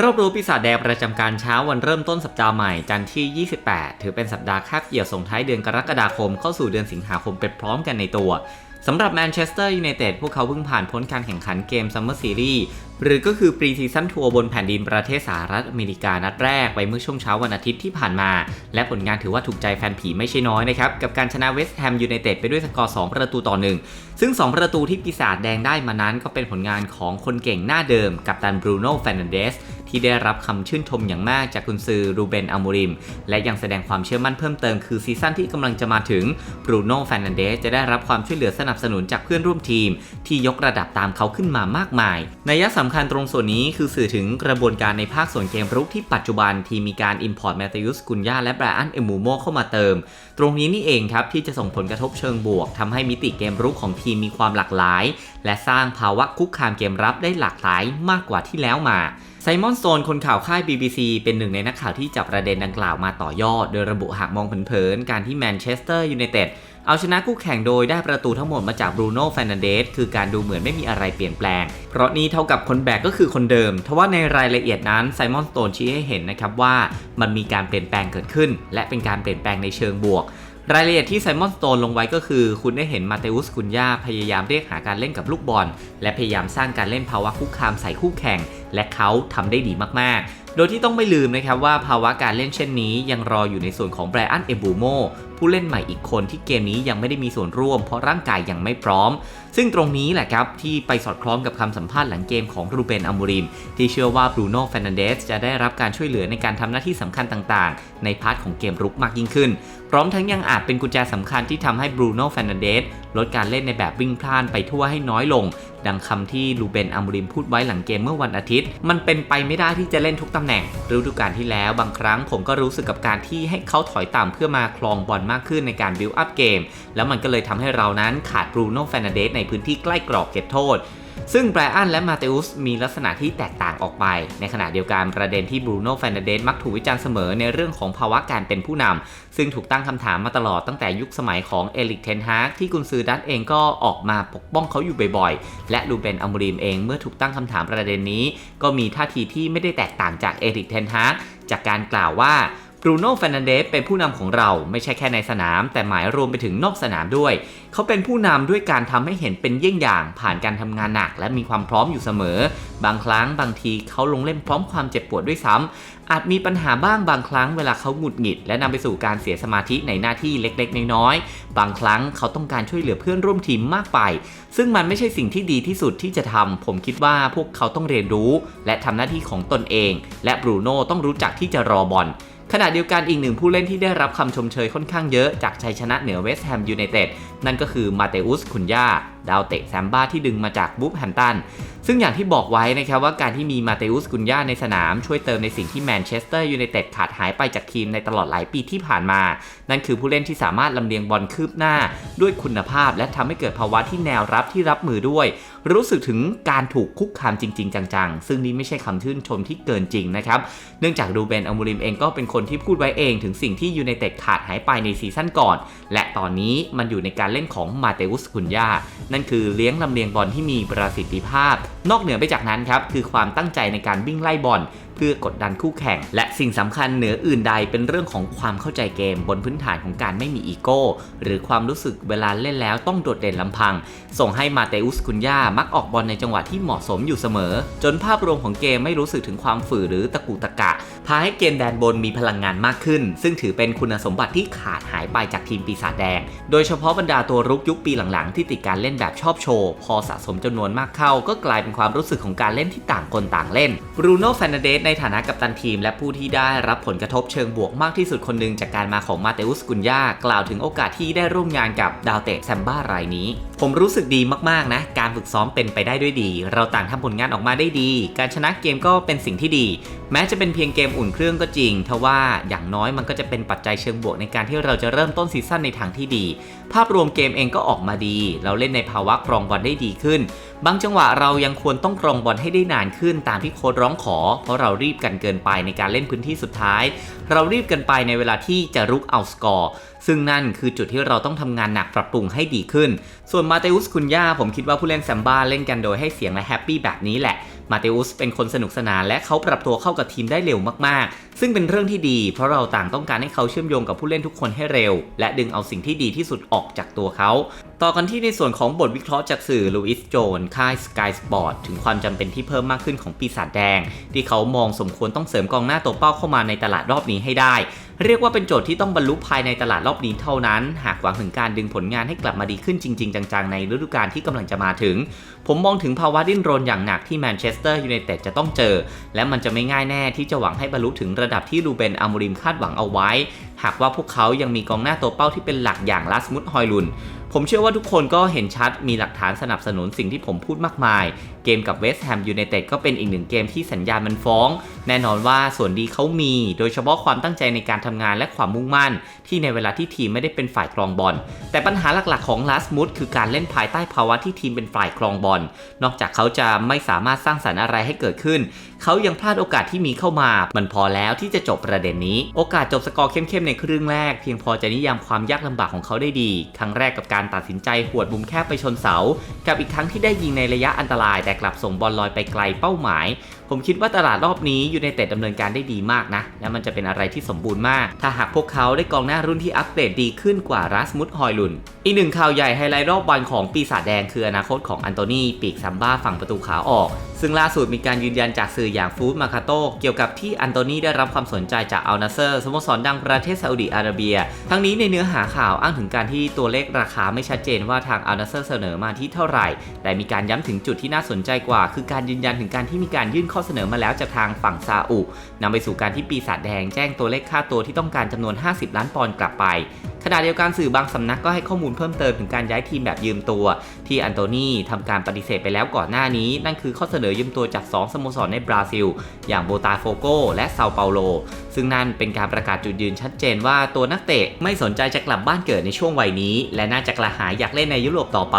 รอบรู้ปีศาจแดงประจำการเช้าวันเริ่มต้นสัปดาห์ใหม่จันทร์ที่ 28 ถือเป็นสัปดาห์คาบเกี่ยวส่งท้ายเดือนกรกฎาคมเข้าสู่เดือนสิงหาคมเปพร้อมกันในตัวสำหรับแมนเชสเตอร์ยูไนเต็ดพวกเขาเพิ่งผ่านพ้นการแข่งขันเกมซัมเมอร์ซีรีส์ หรือก็คือปรีซีซั่นทัวร์บนแผ่นดินประเทศสหรัฐอเมริกานัดแรกไปเมื่อช่วงเช้าวันอาทิตย์ที่ผ่านมา และผลงานถือว่าถูกใจแฟนผีไม่ใช่น้อยนะครับ กับการชนะเวสต์แฮมยูไนเต็ดไปด้วยสกอร์ 2 ประตูต่อหนึ่งซึ่ง 2 ประตูที่ปีศาจแดงได้มานั้นก็เป็นผลงานของคนเก่งหน้าเดิม กับตันบรูโน่แฟนเดสที่ได้รับคำชื่นชมอย่างมากจากคุณซือรูเบนอามูริม และยังแสดงความเชื่อมั่นเพิ่มเติมคือซีซั่นที่กำลังจะมาถึงบรูโน่แฟนเดสจะได้รับความช่วยเหลือสนับสนุนจากเพื่อนร่วมทีม ที่ยกระดับตามเขาขึ้นมามากมายนัยสำคัญตรงส่วนนี้คือสื่อถึงกระบวนการในภาคส่วนเกมรุกที่ปัจจุบันทีมมีการ import แมตติอุสกุนยาและแบรอันเอมูโมเข้ามาเติม ตรงนี้นี่เองครับที่จะส่งผลกระทบเชิงบวกทำให้มิติเกมรุกของทีมมีความหลากหลาย และสร้างภาวะคุกคามเกมรับได้หลากหลายมากกว่าที่แล้วมาไซมอนโซนคนข่าวค่าย BBC เป็นหนึ่งในนักข่าวที่จับประเด็นดังกล่าวมาต่อยอด โดยระบุหากมองเผินๆการที่แมนเชสเตอร์ยูไนเต็ด เอาชนะคู่แข่งโดยได้ประตูทั้งหมดมาจากบรูโน่แฟนเดสคือการดูเหมือนไม่มีอะไรเปลี่ยนแปลง เพราะนี้เท่ากับคนแบกก็คือคนเดิม ทว่าในรายละเอียดนั้นไซมอนสโตนชี้ให้เห็นนะครับว่ามันมีการเปลี่ยนแปลงเกิดขึ้น และเป็นการเปลี่ยนแปลงในเชิงบวกรายละเอียดที่ไซมอนสโตนลงไว้ก็คือ คุณได้เห็นมาเตอุสกุนยาพยายามเรียกหาการเล่นกับลูกบอล และพยายามสร้างการเล่นภาวะคุกคามใส่คู่แข่งและเขาทำได้ดีมากๆ โดยที่ต้องไม่ลืมนะครับว่าภาวะการเล่นเช่นนี้ยังรออยู่ในส่วนของไบรอันเอบูโมผู้เล่นใหม่อีกคนที่เกมนี้ยังไม่ได้มีส่วนร่วมเพราะร่างกายยังไม่พร้อม ซึ่งตรงนี้แหละครับ ที่ไปสอดคล้องกับคำสัมภาษณ์หลังเกมของรูเบนอามูริม ที่เชื่อว่าบรูโน่แฟนเดสจะได้รับการช่วยเหลือในการทำหน้าที่สำคัญต่างๆ ในพาร์ทของเกมรุกมากยิ่งขึ้น พร้อมทั้งยังอาจเป็นกุญแจสำคัญที่ทำให้บรูโน่แฟนเดสลดการเล่นในแบบวิ่งพล่านไปทั่วให้น้อยลง ดังคำที่ลูเบนอัมริมพูดไว้หลังเกมเมื่อวันอาทิตย์ มันเป็นไปไม่ได้ที่จะเล่นทุกตำแหน่งฤดูกาลที่แล้วบางครั้งผมก็รู้สึกกับการที่ให้เขาถอยต่ำเพื่อมาคลองบอลมากขึ้นในการบิลอัพเกม แล้วมันก็เลยทำให้เรานั้นขาดบรูโน่แฟนเดสในพื้นที่ใกล้กรอบเขตโทษ ซึ่งไบรอันและมาเตอุสมีลักษณะที่แตกต่างออกไป ในขณะเดียวกันประเด็นที่บรูโน่แฟนเดสมักถูกวิจารณ์เสมอในเรื่องของภาวะการเป็นผู้นำซึ่งถูกตั้งคำถามมาตลอดตั้งแต่ยุคสมัยของเอลิกเทนฮากที่กุนซือดัตเองก็ออกมาปกป้องเขาอยู่บ่อยๆ และลูเบนอัมริมเองเมื่อถูกตั้งคำถามประเด็นนี้ ก็มีท่าทีที่ไม่ได้แตกต่างจากเอลิกเทนฮากจากการกล่าวว่า บรูโน่แฟนเดสเป็นผู้นำของเราไม่ใช่แค่ในสนาม แต่หมายรวมไปถึงนอกสนามด้วย เขาเป็นผู้นำด้วยการทำให้เห็นเป็นเยี่ยงอย่าง ผ่านการทำงานหนัก และมีความพร้อมอยู่เสมอ บางครั้งบางทีเขาลงเล่นพร้อมความเจ็บปวดด้วยซ้ำอาจมีปัญหาบ้างบางครั้งเวลาเขาหงุดหงิด และนำไปสู่การเสียสมาธิในหน้าที่เล็กๆ น้อยๆบางครั้งเขาต้องการช่วยเหลือเพื่อนร่วมทีมมากไป ซึ่งมันไม่ใช่สิ่งที่ดีที่สุดที่จะทำผมคิดว่าพวกเขาต้องเรียนรู้ และทำหน้าที่ของตนเอง และบรูโน่ต้องรู้จักที่จะรอบอล ขณะเดียวกันอีกหนึ่งผู้เล่นที่ได้รับคำชมเชยค่อนข้างเยอะจากชัยชนะเหนือเวสต์แฮมยูไนเต็ดนั่นก็คือมาเตอุสคุนยาดาวเตะแซมบ้าที่ดึงมาจากบุ๊บแฮมตันซึ่งอย่างที่บอกไว้นะครับว่าการที่มีมาเตอุสกุนยาในสนามช่วยเติมในสิ่งที่แมนเชสเตอร์ยูไนเต็ดขาดหายไปจากทีมในตลอดหลายปีที่ผ่านมา นั่นคือผู้เล่นที่สามารถลำเลียงบอลคืบหน้า ด้วยคุณภาพ และทำให้เกิดภาวะที่แนวรับที่รับมือด้วย รู้สึกถึงการถูกคุกคามจริง ๆ จัง ๆ ซึ่งนี่ไม่ใช่คำชื่นชมที่เกินจริงนะครับ เนื่องจากรูเบนอมูริมเองก็เป็นคนที่พูดไว้เองถึงสิ่งที่ยูไนเต็ดขาดหายไปในซีซั่นก่อน และตอนนี้มันอยู่ในการเล่นของมาเตอุสคุนยานั่นคือเลี้ยงลำเลียงบอลที่มีประสิทธิภาพ นอกเหนือไปจากนั้นครับคือความตั้งใจในการวิ่งไล่บอล พื่อกดดันคู่แข่ง และสิ่งสำคัญเหนืออื่นใดเป็นเรื่องของความเข้าใจเกม บนพื้นฐานของการไม่มีอีโก้ หรือความรู้สึกเวลาเล่นแล้วต้องโดดเด่นลำพัง ส่งให้มาเตอุสคุนยามักออกบอลในจังหวะที่เหมาะสมอยู่เสมอ จนภาพรวมของเกมไม่รู้สึกถึงความฝืดหรือตะกุตะกะพาให้เกมแดนบนมีพลังงานมากขึ้น ซึ่งถือเป็นคุณสมบัติที่ขาดหายไปจากทีมปีศาจแดง โดยเฉพาะบรรดาตัวรุกยุคปีหลังๆ ที่ติดการเล่นแบบชอบโชว์ พอสะสมจำนวนมากเข้า ก็กลายเป็นความรู้สึกของการเล่นที่ต่างคนต่างเล่นบรูโน่แฟนเดสในฐานะกัปตันทีมและผู้ที่ได้รับผลกระทบเชิงบวกมากที่สุดคนหนึ่งจากการมาของมาเตอุสกุนยากล่าวถึงโอกาสที่ได้ร่วมงานกับดาวเตะแซมบ้ารายนี้ ผมรู้สึกดีมากๆนะ การฝึกซ้อมเป็นไปได้ด้วยดี เราต่างทำผลงานออกมาได้ดี การชนะเกมก็เป็นสิ่งที่ดี แม้จะเป็นเพียงเกมอุ่นเครื่องก็จริงทว่าอย่างน้อยมันก็จะเป็นปัจจัยเชิงบวกในการที่เราจะเริ่มต้นซีซั่นในทางที่ดี ภาพรวมเกมเองก็ออกมาดี เราเล่นในภาวะครองบอลได้ดีขึ้นบางจังหวะเรายังควรต้องกรองบอลให้ได้นานขึ้นตามที่โค้ดร้องขอ เพราะเรารีบกันเกินไปในการเล่นพื้นที่สุดท้าย เรารีบกันไปในเวลาที่จะรุกเอาสกอร์ซึ่งนั่นคือจุดที่เราต้องทำงานหนักปรับปรุงให้ดีขึ้น ส่วนมาเตอุสคุนย่าผมคิดว่าผู้เล่นแซมบ้าเล่นกันโดยให้เสียงและแฮปปี้แบบนี้แหละ มาเตอุสเป็นคนสนุกสนานและเขาปรับตัวเข้ากับทีมได้เร็วมากๆ ซึ่งเป็นเรื่องที่ดี เพราะเราต่างต้องการให้เขาเชื่อมโยงกับผู้เล่นทุกคนให้เร็ว และดึงเอาสิ่งที่ดีที่สุดออกจากตัวเขา ต่อกันที่ในส่วนของบทวิเคราะห์จากสื่อลูอิสโจนค่าย Sky Sport ถึงความจำเป็นที่เพิ่มมากขึ้นของปีศาจแดง ที่เขามองสมควรต้องเสริมกองหน้าตัวเป้าเข้ามาในตลาดรอบนี้ให้ได้ เรียกว่าเป็นโจทย์ที่ต้องบรรลุภายในตลาดรอบนี้เท่านั้น หากหวังถึงการดึงผลงานให้กลับมาดีขึ้นจริง ๆ จังๆ ในฤดูกาลที่กำลังจะมาถึง ผมมองถึงภาวะดิ้นรนอย่างหนักที่แมนเชสเตอร์ยูไนเต็ดจะต้องเจอ และมันจะไม่ง่ายแน่ที่จะหวังให้บรรลุถึงระดับที่ลูเบนอามูริมคาดหวังเอาไว้ หากว่าพวกเขายังมีกองหน้าตัวเป้าที่เป็นหลักอย่างลาสมุดฮอยลุน ผมเชื่อว่าทุกคนก็เห็นชัดมีหลักฐานสนับสนุนสิ่งที่ผมพูดมากมาย เกมกับเวสต์แฮมยูไนเต็ดก็เป็นอีกหนึ่งเกมที่สัญญาณมันฟ้อง แน่นอนว่าส่วนดีเขามี โดยเฉพาะความตั้งใจในการทำงานและความมุ่งมั่น ที่ในเวลาที่ทีมไม่ได้เป็นฝ่ายครองบอล แต่ปัญหาหลักๆของลาสมุดคือการเล่นภายใต้ภาวะที่ทีมเป็นฝ่ายครองบอล นอกจากเขาจะไม่สามารถสร้างสรรค์อะไรให้เกิดขึ้น เขายังพลาดโอกาสที่มีเข้ามา มันพอแล้วที่จะจบประเด็นนี้ โอกาสจบสกอร์เข้มๆในครึ่งแรกเพียงพอจะนิยามความยากลำบากของเขาได้ดี ครั้งแรกกับการตัดสินใจหวดมุมแคบไปชนเสา กับอีกครั้งที่ได้ยิงในระยะอันตราย แต่กลับส่งบอลลอยไปไกลเป้าหมาย ผมคิดว่าตลาดรอบนี้ยูไนเต็ดดำเนินการได้ดีมากนะ และมันจะเป็นอะไรที่สมบูรณ์มาก ถ้าหากพวกเขาได้กองหน้ารุ่นที่อัปเกรดดีขึ้นกว่ารัสมุดฮอยลุน อีกหนึ่งข่าวใหญ่ไฮไลท์รอบวันของปีศาจแดงคืออนาคตของอันโตนีปีกซัมบ้าฝั่งประตูขาออก ซึ่งล่าสุดมีการยืนยันจากสื่ออย่างฟูดมาคาโตเกี่ยวกับที่อันโตนีได้รับความสนใจจากอัลนาเซอร์สโมสรดังประเทศซาอุดิอาระเบีย ทั้งนี้ในเนื้อหาข่าวอ้างถึงการที่ตัวเลขราคาไม่ชัดเจนว่าทางอัลนาเซอร์เสนอมาที่เท่าไหร่ แต่มีการย้ำถึงจุดที่น่าสนใจกว่า คือการยืนยันถึงการที่มีการยื่นข้อเสนอมาแล้วจากทางฝั่งซาอุนำไปสู่การที่ปีศาจแดงแจ้งตัวเลขค่าตัวที่ต้องการจำนวน 50 ล้านปอนด์กลับไปขณะเดียวกันสื่อบางสำนักก็ให้ข้อมูลเพิ่มเติมถึงการย้ายทีมแบบยืมตัว ที่อันโตนีทำการปฏิเสธไปแล้วก่อนหน้านี้ นั่นคือข้อเสนอยืมตัวจาก 2 สโมสรในบราซิล อย่างโบตาโฟโกและเซาเปาโล ซึ่งนั่นเป็นการประกาศจุดยืนชัดเจนว่าตัวนักเตะไม่สนใจจะกลับบ้านเกิดในช่วงวัยนี้ และน่าจะกระหายอยากเล่นในยุโรปต่อไป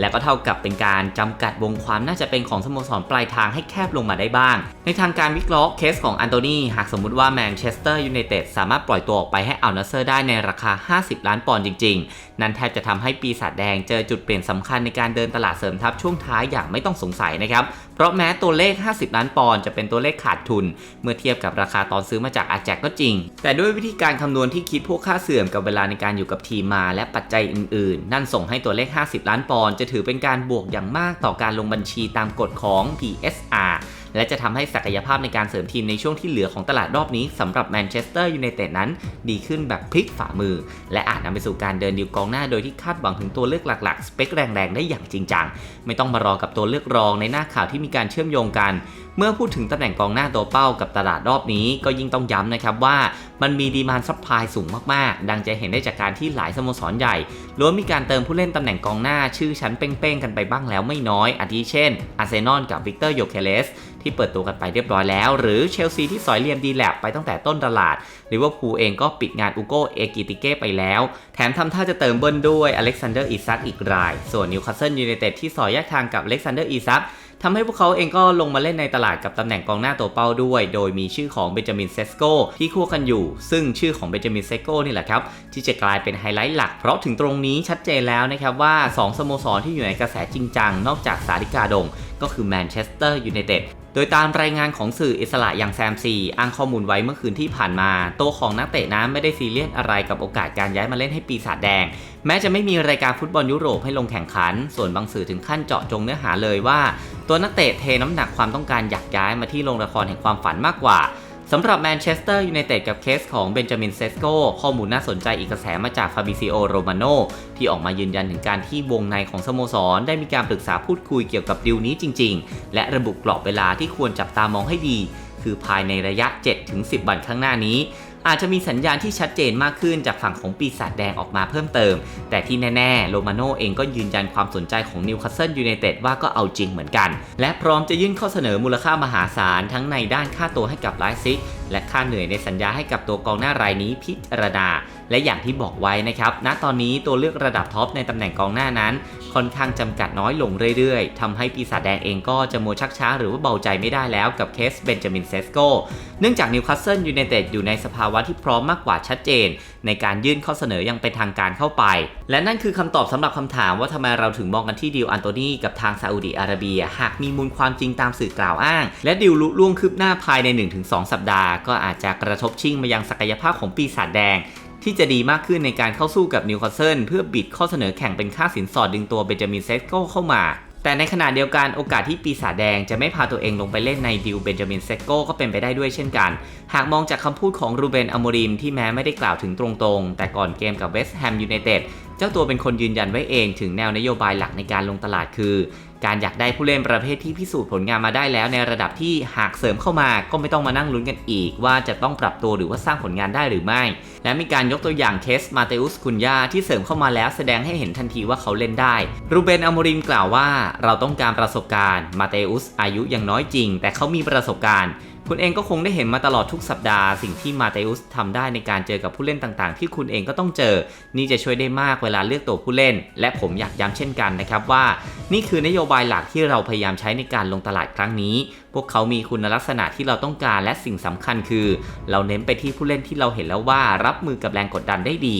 และก็เท่ากับเป็นการจำกัดวงความน่าจะเป็นของสโมสรปลายทางให้แคบลงมาได้บ้าง ในทางการวิเคราะห์เคสของอันโตนีหากสมมุติว่าแมนเชสเตอร์ยูไนเต็ดสามารถปล่อยตัวออกไปให้อัลนาเซอร์ได้ในราคา 50 ล้านปอนด์จริง ๆ นั่นแทบจะทำให้ปีศาจแดงเจอจุดเปลี่ยนสำคัญในการเดินตลาดเสริมทัพช่วงท้ายอย่างไม่ต้องสงสัยนะครับเพราะแม้ตัวเลข 50 ล้านปอนด์จะเป็นตัวเลขขาดทุน เมื่อเทียบกับราคาตอนซื้อมาจากอาแจกก็จริง แต่ด้วยวิธีการคำนวณที่คิดพวกค่าเสื่อมกับเวลาในการอยู่กับทีมมาและปัจจัยอื่นๆ นั่นส่งให้ตัวเลข 50 ล้านปอนด์จะถือเป็นการบวกอย่างมากต่อการลงบัญชีตามกฎของ PSR และจะทำให้ศักยภาพในการเสริมทีมในช่วงที่เหลือของตลาดรอบนี้สำหรับแมนเชสเตอร์ยูไนเต็ดนั้น ดีขึ้นแบบพลิกฝ่ามือ และอาจนำไปสู่การเดินดิวกองหน้าโดยที่คาดหวังถึงตัวเลือกหลักๆ สเปคแรงๆ ได้อย่างจริงจัง ไม่ต้องมารอกับตัวเลือกรองในหน้าข่าวที่มีการเชื่อมโยงกันเมื่อพูดถึงตำแหน่งกองหน้าตัวเป้ากับตลาดรอบนี้ก็ยิ่งต้องย้ำนะครับว่ามันมีดีมานซัพพลายสูงมากๆ ดังจะเห็นได้จากการที่หลายสโมสรใหญ่ล้วนมีการเติมผู้เล่นตำแหน่งกองหน้าชื่อชั้นเป้งๆกันไปบ้างแล้วไม่น้อย อาทิเช่น อาร์เซนอลกับวิกเตอร์โยเคเลสที่เปิดตัวกันไปเรียบร้อยแล้ว หรือเชลซีที่สอยเลียมดีแลบไปตั้งแต่ต้นตลาดลิเวอร์พูลเองก็ปิดงานอุโกเอกิติเก้ไปแล้ว แถมทำท่าจะเติมเบิ้ลด้วยอเล็กซานเดอร์อิซักอีกราย ส่วนนิวคาสเซิลยูไนเต็ดที่สอยแยกทางกับอเล็กซานเดอร์อิซัก ทำให้พวกเขาเองก็ลงมาเล่นในตลาดกับตำแหน่งกองหน้าตัวเป้าด้วย โดยมีชื่อของเบนจามินเซสโกที่คู่กันอยู่ ซึ่งชื่อของเบนจามินเซสโกนี่แหละครับที่จะกลายเป็นไฮไลท์หลัก เพราะถึงตรงนี้ชัดเจนแล้วนะครับว่า 2 สโมสรที่อยู่ในกระแสจริงจังนอกจากสาริกาดง ก็คือแมนเชสเตอร์ยูไนเต็ด โดยตามรายงานของสื่ออิสระอย่างแซมซีอ้างข้อมูลไว้เมื่อคืนที่ผ่านมา โตวของนักเตะนั้นไม่ได้ซีเรียสอะไรกับโอกาสการย้ายมาเล่นให้ปีศาจแดง แม้จะไม่มีรายการฟุตบอลยุโรปให้ลงแข่งขัน ส่วนบางสื่อถึงขั้นเจาะจงเนื้อหาเลยว่า ตัวนักเตะเทน้ำหนักความต้องการอยากย้ายมาที่โรงละครแห่งความฝันมากกว่า สำหรับแมนเชสเตอร์ยูไนเต็ดกับเคสของเบนจามินเซสโกข้อมูลน่าสนใจอีกกระแสมาจากฟาบิซิโอโรมาโนที่ออกมายืนยันถึงการที่วงในของสโมสร ได้มีการปรึกษาพูดคุยเกี่ยวกับดิวนี้จริง ๆ และระบุกรอบเวลาที่ควรจับตามองให้ดี คือภายในระยะ 7-10 วันข้างหน้านี้ อาจจะมีสัญญาณที่ชัดเจนมากขึ้นจากฝั่งของปีศาจแดงออกมาเพิ่มเติม แต่ที่แน่ ๆ โรมาโน่เองก็ยืนยันความสนใจของนิวคาสเซิลยูไนเต็ดว่าก็เอาจริงเหมือนกัน และพร้อมจะยื่นข้อเสนอมูลค่ามหาศาลทั้งในด้านค่าตัวให้กับไลซิก และค่าเหนื่อยในสัญญาให้กับตัวกองหน้ารายนี้พิจารณา และอย่างที่บอกไว้นะครับณตอนนี้ตัวเลือกระดับท็อปในตำแหน่งกองหน้านั้น ค่อนข้างจำกัดน้อยลงเรื่อยๆทำให้ปีศาจแดงเองก็จะมัวชักช้าหรือว่าเบาใจไม่ได้แล้วกับเคสเบนจามินเซสโกเนื่องจากนิวคาสเซิลยูไนเต็ดอยู่ในสภาวะที่พร้อมมากกว่าชัดเจน ในการยื่นข้อเสนอยังเป็นทางการเข้าไป และนั่นคือคำตอบสำหรับคำถามว่าทำไมเราถึงมองกันที่ดิวอันโตนีกับทางซาอุดิอาระเบีย หากมีมูลความจริงตามสื่อกล่าวอ้าง และดิวลุล่วงคืบหน้าภายใน 1-2 สัปดาห์ก็อาจจะกระทบชิงมายังศักยภาพของปีศาจแดง ที่จะดีมากขึ้นในการเข้าสู้กับนิวคาสเซิลเพื่อบิดข้อเสนอแข่งเป็นค่าสินสอดดึงตัวเบนจามินเซสโกเข้ามาแต่ในขณะเดียวกันโอกาสที่ปีศาจแดงจะไม่พาตัวเองลงไปเล่นในดิวเบนจามินเซโกก็เป็นไปได้ด้วยเช่นกัน หากมองจากคำพูดของรูเบนอโมริมที่แม้ไม่ได้กล่าวถึงตรงๆ แต่ก่อนเกมกับเวสต์แฮมยูไนเต็ดเจ้าตัวเป็นคนยืนยันไว้เองถึงแนวนโยบายหลักในการลงตลาดคือ การอยากได้ผู้เล่นประเภทที่พิสูจน์ผลงานมาได้แล้วในระดับที่หากเสริมเข้ามาก็ไม่ต้องมานั่งลุ้นกันอีก ว่าจะต้องปรับตัวหรือว่าสร้างผลงานได้หรือไม่ และมีการยกตัวอย่างเคสมาเตอุสคุนยาที่เสริมเข้ามาแล้วแสดงให้เห็นทันทีว่าเขาเล่นได้ รูเบนอโมริมกล่าวว่า เราต้องการประสบการณ์มาเตอุสอายุยังน้อยจริง แต่เขามีประสบการณ์คุณเองก็คงได้เห็นมาตลอดทุกสัปดาห์สิ่งที่มาเตอุสทำได้ในการเจอกับผู้เล่นต่างๆ ที่คุณเองก็ต้องเจอ นี่จะช่วยได้มากเวลาเลือกตัวผู้เล่น และผมอยากย้ำเช่นกันนะครับว่า นี่คือนโยบายหลักที่เราพยายามใช้ในการลงตลาดครั้งนี้ พวกเขามีคุณลักษณะที่เราต้องการและสิ่งสำคัญคือ เราเน้นไปที่ผู้เล่นที่เราเห็นแล้วว่ารับมือกับแรงกดดันได้ดี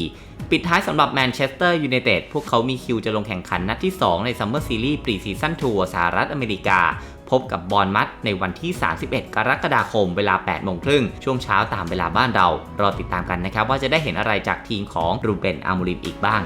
ปิดท้ายสำหรับแมนเชสเตอร์ยูไนเต็ดพวกเขามีคิวจะลงแข่งขันนัดที่ 2 ในซัมเมอร์ซีรีส์ปรีซีซั่นทัวร์สหรัฐอเมริกาพบกับบอลมัดในวันที่ 31 กรกฎาคม เวลา 8 โมงครึ่ง ช่วงเช้าตามเวลาบ้านเรา รอติดตามกันนะครับว่าจะได้เห็นอะไรจากทีมของรูเบนอามูริมอีกบ้าง